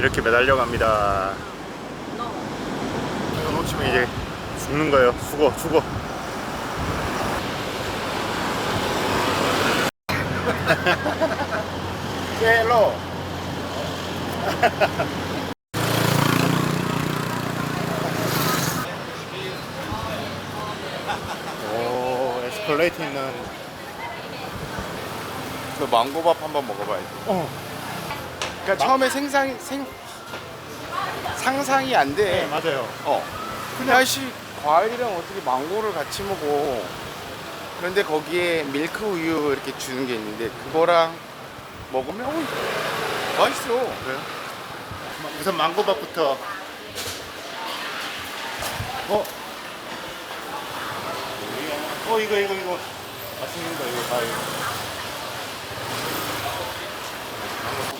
이렇게 매달려 갑니다. 이거 놓치면 이제 죽는 거예요. 죽어, 죽어. 헬로. 오, 에스컬레이터 있는. 그 망고밥 한번 먹어봐야지. 어, 그러니까 처음에 생상이 생 상상이 안 돼. 네, 맞아요. 어. 그냥 아씨 과일이랑 어떻게 망고를 같이 먹어. 그런데 거기에 밀크 우유 이렇게 주는 게 있는데 그거랑 먹으면 어, 맛있어. 그래요? 우선 망고밥부터. 어? 어 이거 이거 이거 맛있는 거 이거 다 이거.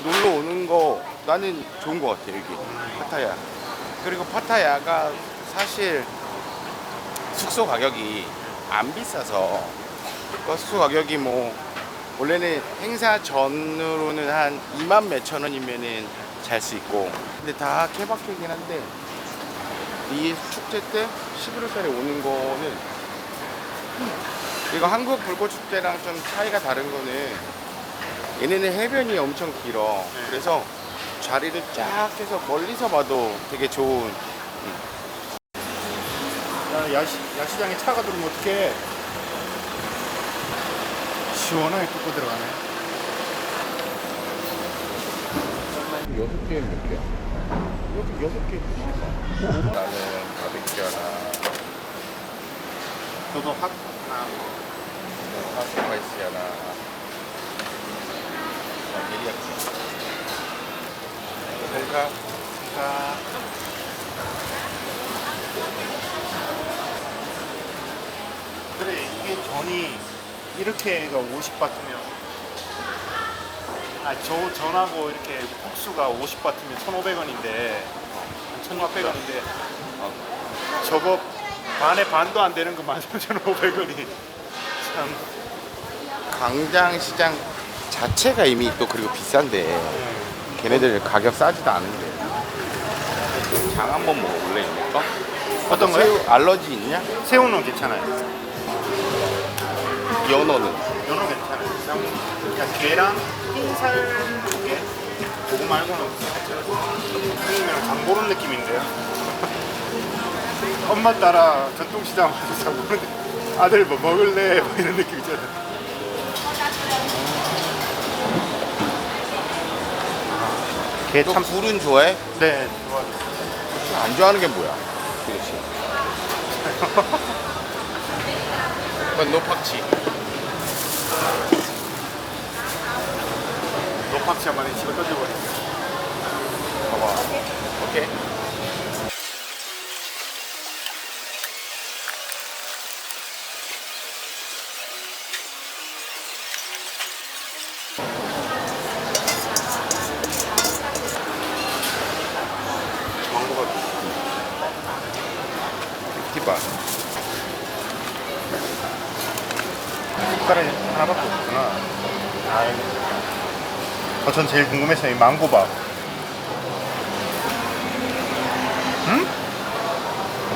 놀러 나는 좋은 거 같아 여기 파타야. 그리고 파타야가 사실 숙소 가격이 안 비싸서 그 숙소 가격이 뭐 원래는 행사 전으로는 한 2만 몇천 원이면은 잘 수 있고 근데 다 케바케긴 한데 이 축제 때 11월 달에 오는 거는 이거 한국 불꽃 축제랑 좀 차이가 다른 거는 얘네는 해변이 엄청 길어 네. 그래서 자리를 쫙 해서 멀리서 봐도 되게 좋은 야, 야시, 야시장에 차가 들어오면 어떡해. 시원하게 뚫고 들어가네. 여섯 개에 몇 개야? 여기 여섯 개. 나는 바베큐 하나 저도 핫, 아, 핫스파이시 하나 아, 예리야끼 벨가 자. 그래, 이게 전이 이렇게가 50바트면. 아, 저 전하고 이렇게 국수가 50바트면 1,500원인데, 1,600원인데, 저거 반에 반도 안 되는 거 13,500원이. 참. 광장시장 자체가 이미 또 그리고 비싼데 걔네들 가격 싸지도 않은데 장 한번 먹어볼래 이거? 어떤 거요? 새우 알러지 있냐? 새우는 괜찮아요. 연어는 연어 괜찮아요. 그냥 계란, 흰살 두 개. 그거 말고는 장 보는 느낌인데요. 엄마 따라 전통시장 와서 장 보는데 아들 뭐 먹을래? 뭐 이런 느낌 있잖아요. 게너 참, 굴은 좋아해? 네, 좋아요. 안 좋아하는 게 뭐야? 그렇지 그건 노팍치 노팍치 한 마리 집에 던져버리고. 봐봐 오케이 망고가 티바 숟가락이 하나밖에 없구나. 아, 어, 전 제일 궁금했어요. 이 망고밥. 응?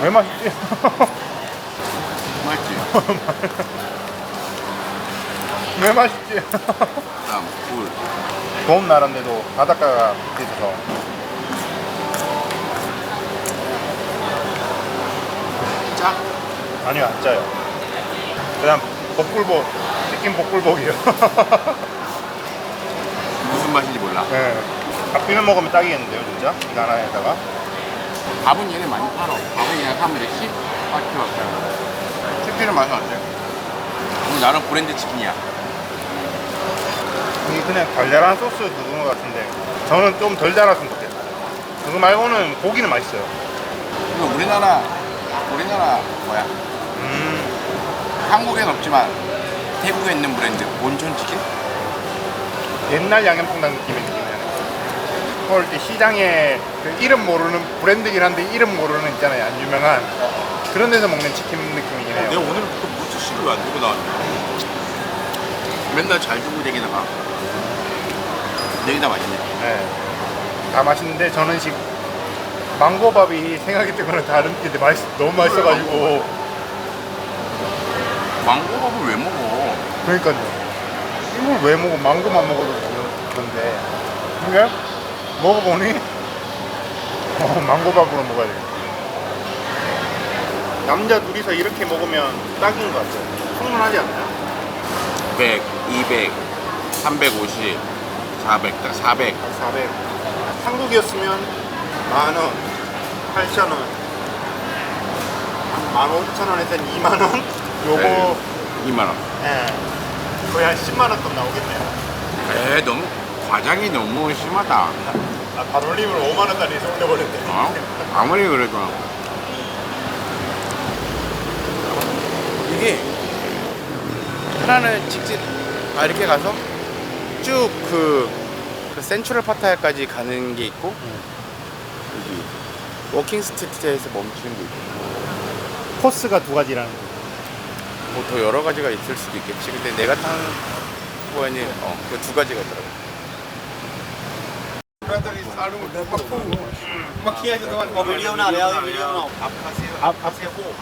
왜 맛있지? 맛있지? 왜 맛있지? 그다음 굴 더운 나라인데도 바닷가가 있어서. 짜? 아니요, 안 짜요. 그냥 복불복, 치킨 복불복이에요. 무슨 맛인지 몰라 네. 밥 비벼 먹으면 딱이겠는데요, 진짜? 이거 하나에다가. 밥은 얘네 많이 팔아 밥은 그냥 사면 돼 10바트밖에 치킨은 맛이 어때? 오늘 나름 브랜드 치킨이야 이게 그냥 달달한 소스 그거 같은데 저는 좀 덜 달았으면 좋겠어요. 그거 말고는 고기는 맛있어요. 이거 우리나라 우리나라 뭐야 음, 한국엔 없지만 태국에 있는 브랜드 온천 치킨? 옛날 양념통닭 느낌의 느낌이네. 그걸 때 시장에 그 이름 모르는 브랜드긴 한데 이름 모르는 있잖아요. 안 유명한 그런 데서 먹는 치킨 느낌이긴 해요. 오늘부터 모츠씨를 왜안 들고 나왔냐 맨날 잘 주고 얘기다가 여기다 맛있네 네. 다 맛있는데 저는 지금 망고밥이 생각했던 거랑 다른 게 맛있 너무 맛있어가지고 망고밥을 왜 먹어? 그러니까요. 이걸 왜 먹어? 망고만 먹어도 되는데. 근데 먹어보니 어, 망고밥으로 먹어야 돼. 남자 둘이서 이렇게 먹으면 딱인 것 같아요. 충분하지 않나요? 100, 200, 350, 400, 딱 400. 400. 한국이었으면 만 원, 8천 원, 만 5천 원에서 2만 원. 요거 네. 2만 원. 예, 거의 한 10만 원돈 나오겠네요. 에 너무 과장이 너무 심하다. 아, 발 올림을 5만 원 단위에서 올려버렸네. 어? 아무리 그래도 이게 하나는 직진 아 이렇게 가서 쭉그 센트럴 파타야까지 가는 게 있고 여기 워킹 스트리트에서 멈추는 게 있고 코스가 두 가지라는 거. 뭐 더 여러 가지가 있을 수도 있겠지. 근데 내가 탄 거는 어, 그두 가지가 있더라고.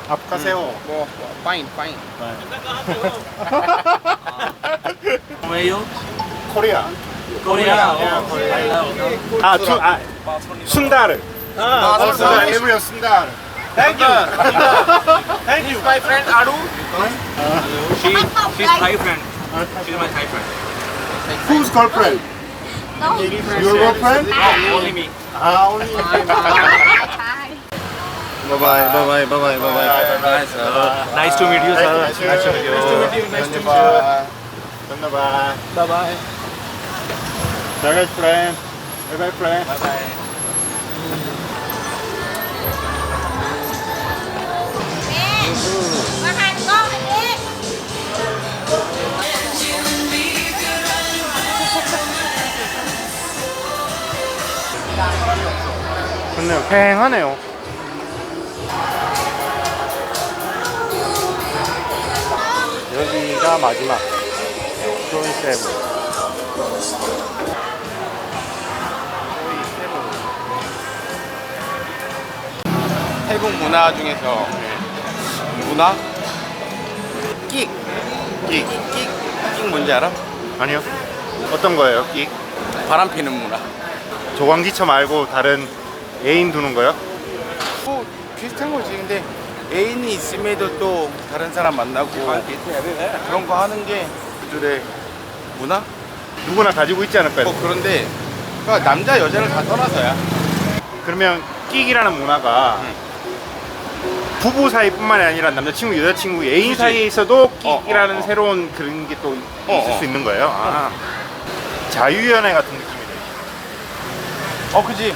앞가세요. 아, 아, 뭐, 뭐 파인 파인. 왜요? 코리아. 코리아. 아, 아 순다르. 아, 어, 순다르. 에브리언 순다르. Thank you. Thank you. My friend Aru She, she's Thai friend. She's my Thai friend. Who's girlfriend? No. Your girlfriend? Only me. 아, only. Me. Bye bye. Bye bye. Bye bye. Bye bye. Nice. Uh, nice to meet you, sir. Nice to meet you. Nice to meet you. Nice to meet you. Bye. Bye bye. Bye bye, friend. Bye bye, friend. Bye bye. Mà hàng con này đi. 좋네요. 팽하네요. 여기가 마지막. 조이 세븐. 태국 문화 중에서 문화 끽 끽. 끽, 끽 뭔지 알아? 아니요. 어떤 거예요, 끽? 바람 피는 문화 조광지처 말고 다른 애인 두는 거요? 뭐 비슷한 거지 근데 애인이 있음에도 또 다른 사람 만나고 그런 거 하는 게 그들의 문화? 누구나 가지고 있지 않을까요? 뭐 그런데 그러니까 남자 여자를 다 떠나서야 그러면 끽이라는 문화가 부부 사이뿐만이 아니라 남자친구, 여자친구, 애인 그치. 사이에 있어도 어, 끽이라는 어, 어. 새로운 그런 게 또 어, 있을 어. 수 있는 거예요. 아. 자유연애 같은 느낌이네. 어 그지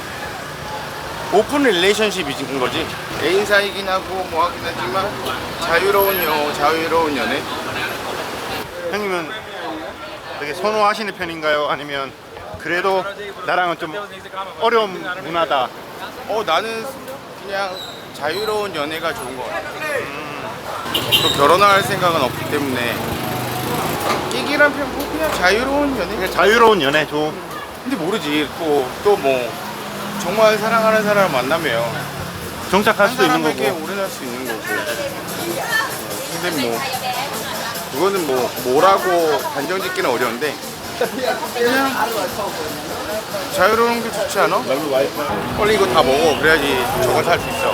오픈 릴레이션십인 거지 애인 사이긴 하고 뭐 하긴 하지만 자유로운 여 자유로운 연애 형님은 되게 선호하시는 편인가요? 아니면 그래도 나랑은 좀 어려운 문화다. 어 나는 그냥 자유로운 연애가 좋은 것 같아. 또 결혼할 생각은 없기 때문에 끼기란 표현 뭐 그냥 자유로운 연애. 그냥 자유로운 연애 좀 근데 모르지 또 또 뭐 정말 사랑하는 사람을 만나면 정착할 한 수도 있는 사람에게 거고. 오래 살 수 있는 거고. 근데 뭐 그거는 뭐 뭐라고 단정짓기는 어려운데 그냥 자유로운 게 좋지 않아? 빨리 이거 다 먹어 그래야지 저거 살 수 있어.